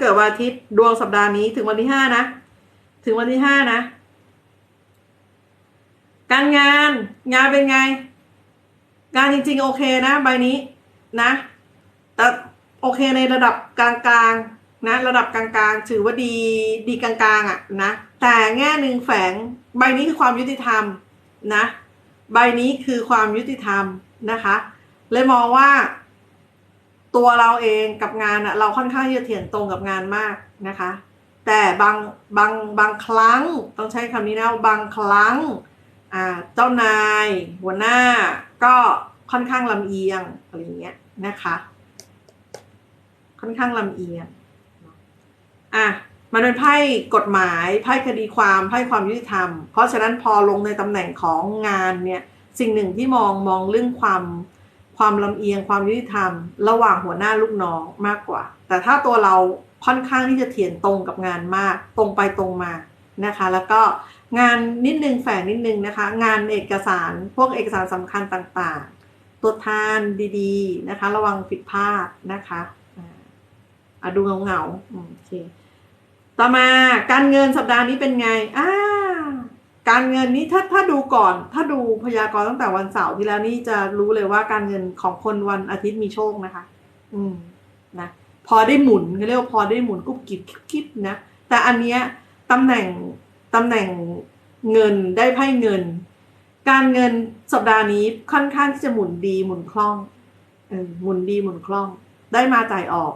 เกิดวันอาทิตย์ดวงสัปดาห์นี้ถึงวันที่ห้านะ ถึงวันที่ห้านะ การงานงานเป็นไง งานจริงๆ โอเคนะใบนี้นะ แต่โอเคในระดับกลางๆนะ ระดับกลางๆถือว่าดีดีกลางๆอะนะ แต่แง่หนึ่งแฝงใบนี้คือความยุติธรรมนะ ใบนี้คือความยุติธรรมนะคะ เลยมองว่า ตัวเราเองกับงานอะเราค่อนข้างที่จะเถียงตรงกับงานมากนะคะ แต่บางบางบางครั้งต้องใช้คำนี้นะบางครั้งอ่าเจ้านาย หัวหน้าก็ค่อนข้างลำเอียงอะไรเงี้ยนะคะ ค่อนข้างลำเอียงอะมันเป็นไพ่กฎหมายไพ่คดีความไพ่ความยุติธรรม เพราะฉะนั้นพอลงในตำแหน่งของงานเนี่ยสิ่งหนึ่งที่มองมองเรื่องความ ความลำเอียงความยุติธรรม ระหว่างหัวหน้าลูกน้องมากกว่า แต่ถ้าตัวเราค่อนข้างที่จะเถียงตรงกับงานมาก ตรงไปตรงมานะคะ แล้วก็งานนิดนึงแฝงนิดนึงนะคะ งานเอกสารพวกเอกสารสำคัญต่างๆ ตัวทานดีๆนะคะ ระวังผิดพลาดนะคะอะดูเงาๆอืมโอเคต่อมาการเงินสัปดาห์นี้เป็นไงอ่า การเงินนี้ถ้าถ้าดูก่อน ถ้าดูพยากรณ์ตั้งแต่วันเสาร์ที่แล้วนี่จะรู้เลยว่าการเงินของคนวันอาทิตย์มีโชคนะคะ อืมนะพอได้หมุนเรียกว่าพอได้หมุนกุ๊บกิ๊บกิ๊บนะแต่อันเนี้ยตำแหน่งตำแหน่งเงินได้ไพ่เงิน การเงินสัปดาห์นี้ค่อนข้างที่จะหมุนดีหมุนคล่องเออหมุนดีหมุนคล่อง ได้มาจ่ายออก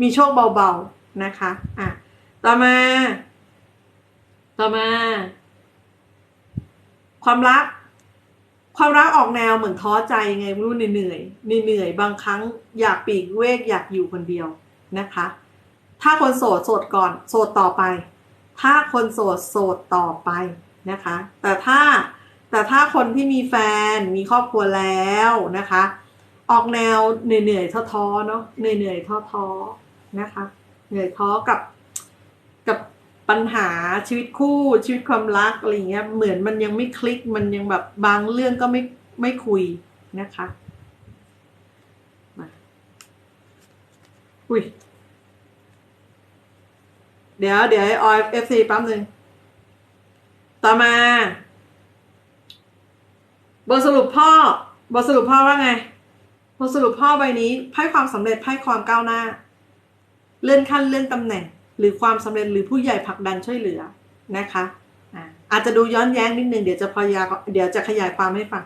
มีโชคเบาๆนะคะ อะ ต่อมา ต่อมา ความรัก ความรักออกแนวเหมือนท้อใจไงไม่รู้เหนื่อยเหนื่อยบางครั้งอยากปีกเวกอยากอยู่คนเดียวนะคะ ถ้าคนโสดโสดก่อนโสดต่อไป ถ้าคนโสดโสดต่อไปนะคะ แต่ถ้าแต่ถ้าคนที่มีแฟนมีครอบครัวแล้วนะคะ ออกแนวเหนื่อยๆท้อๆเนาะเหนื่อยๆท้อๆนะคะ เหนื่อยท้อกับ ปัญหาชีวิตคู่ชีวิตความรักอะไรอย่างเงี้ยเหมือนมันยังไม่คลิกมันยังแบบบางเรื่องก็ไม่ไม่คุยนะคะมาอุ้ยเดี๋ยวเดี๋ยวออยเอฟซีปั๊มหนึ่งต่อมาบทสรุปพ่อบทสรุปพ่อว่าไงบทสรุปพ่อใบนี้ไพ่ความสำเร็จไพ่ความก้าวหน้า เลื่อนขั้นเลื่อนตำแหน่ง หรือความสำเร็จหรือผู้ใหญ่ผลักดันช่วยเหลือนะคะอาจจะดูย้อนแย้งนิดนึงเดี๋ยวจะพยาเดี๋ยวจะขยายความให้ฟัง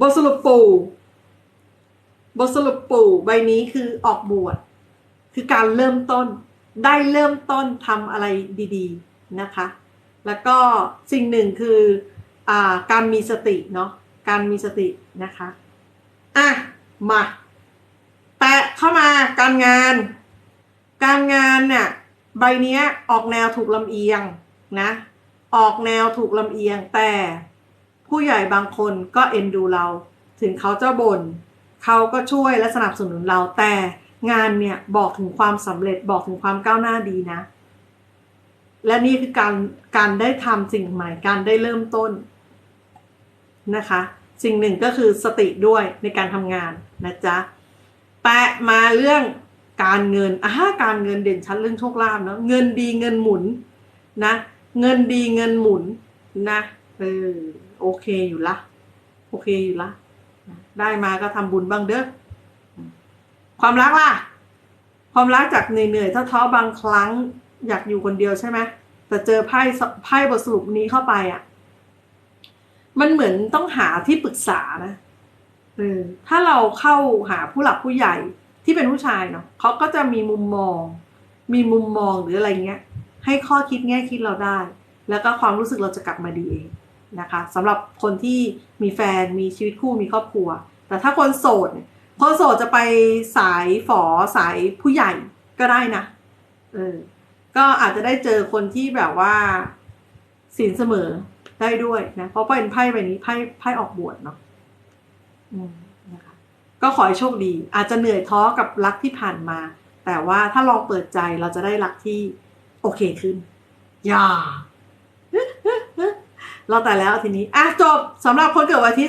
บทสรุปปู่บทสรุปปู่ใบนี้คือออกบวชคือการเริ่มต้นได้เริ่มต้นทำอะไรดีๆนะคะ แล้วก็สิ่งหนึ่งคืออการมีสติเนาะการมีสตินะคะอะมาแปะเข้ามาการงาน การงานเนี่ยใบเนี้ยออกแนวถูกลำเอียงนะ ออกแนวถูกลำเอียงแต่ผู้ใหญ่บางคนก็เอ็นดูเรา ถึงเขาจะบน่นเขาก็ช่วยและสนับสนุนเราแต่งานเนี่ยบอกถึงความสำเร็จบอกถึงความก้าวหน้าดีนะ และนี่คือการการได้ทำสิ่งใหม่การได้เริ่มต้นนะคะ สิ่งหนึ่งก็คือสติด้วยในการทำงานนะจ๊ะแปะมาเรื่อง การเงินอ่าการเงินเด่นชัดเรื่องโชคลาภเนาะเงินดีเงินหมุนนะ เงินดีเงินหมุนนะเออโอเคอยู่ละโอเคอยู่ละได้มาก็ทำบุญบ้างเด้อความรักล่ะ ความรักจากเหนื่อยๆท้อๆบางครั้งอยากอยู่คนเดียวใช่ไหมแต่เจอไพ่ไพ่บทสรุปนี้เข้าไปอะ มันเหมือนต้องหาที่ปรึกษานะเออถ้าเราเข้าหาผู้หลักผู้ใหญ่ ที่เป็นผู้ชายเนาะเขาก็จะมีมุมมอง มีมุมมองหรืออะไรเงี้ย ให้ข้อคิดแง่คิดเราได้ แล้วก็ความรู้สึกเราจะกลับมาดีเองนะคะสำหรับคนที่มีแฟนมีชีวิตคู่มีครอบครัว แต่ถ้าคนโสดเนี่ยคนโสดจะไปสายฝอสายผู้ใหญ่ก็ได้นะเออก็อาจจะได้เจอคนที่แบบว่าสินเสมอได้ด้วยนะ เพราะเป็นไพ่ใบนี้ไพ่ไพ่ออกบวชเนาะอืมนะคะ ก็ขอให้โชคดี อาจจะเหนื่อยท้อกับรักที่ผ่านมา แต่ว่าถ้าลองเปิดใจเราจะได้รักที่โอเคขึ้น อย่าเราแต่แล้วทีนี้อะจบสำหรับคนเกิดวันอาทิตย์